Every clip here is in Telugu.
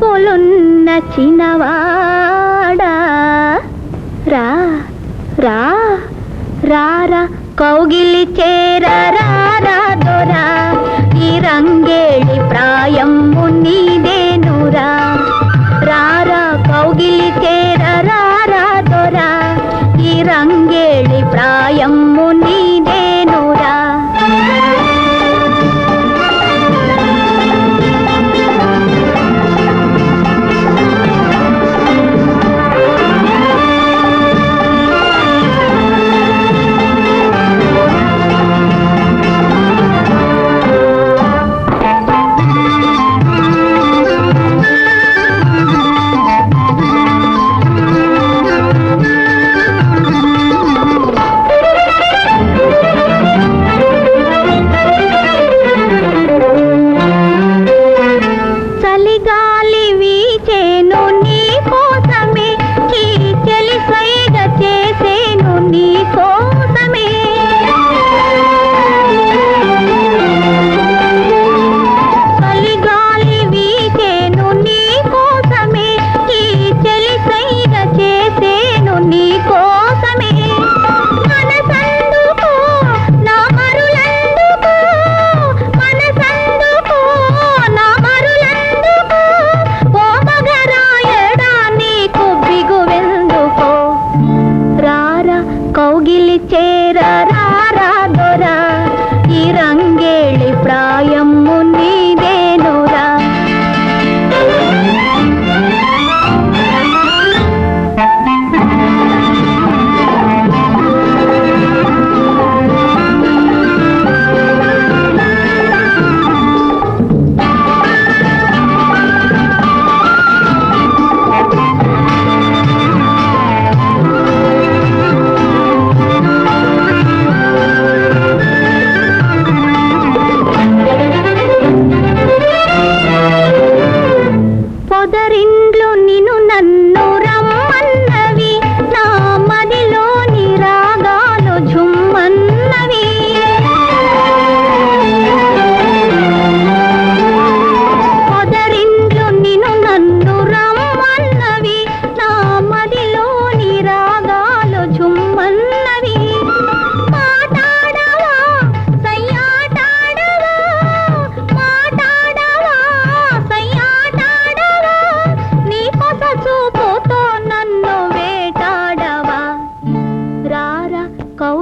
చూపులున్న చినవాడా? రా రా రారా కౌగిలి చేరారా? రంగేళ ప్రాయం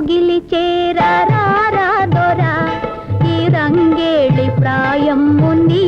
రంగిలి చేరారా దొరా. ఈ రంగేళి ప్రాయం ముని